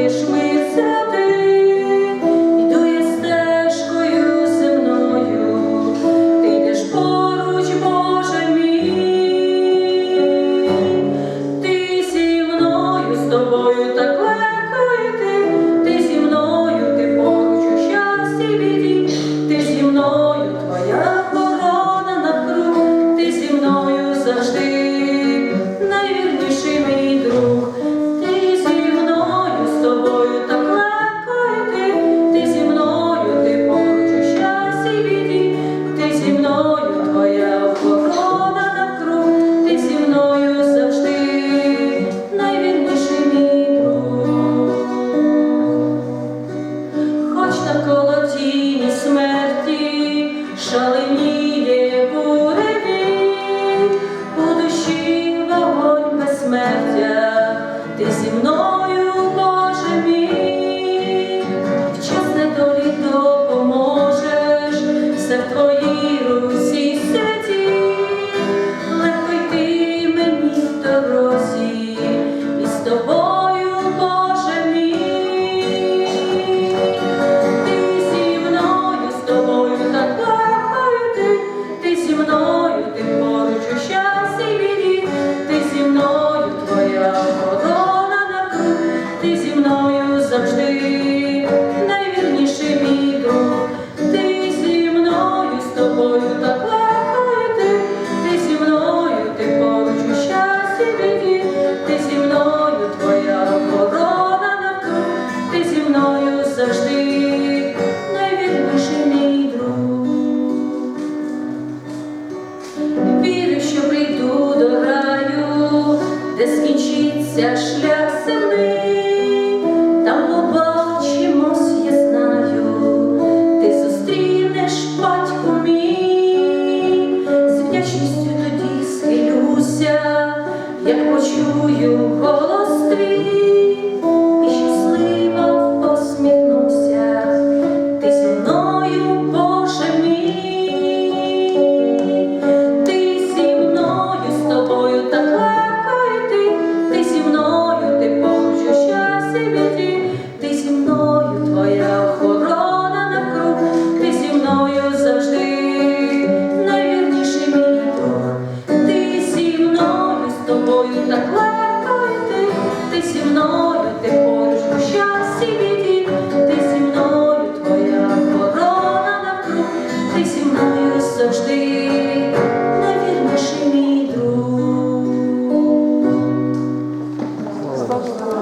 лиш ми це. шаленіє буревій, у вогонь безсмертя, ти зі мною. 嗯嗯 як почую голос твій. тобою так легко йти, ти зі мною.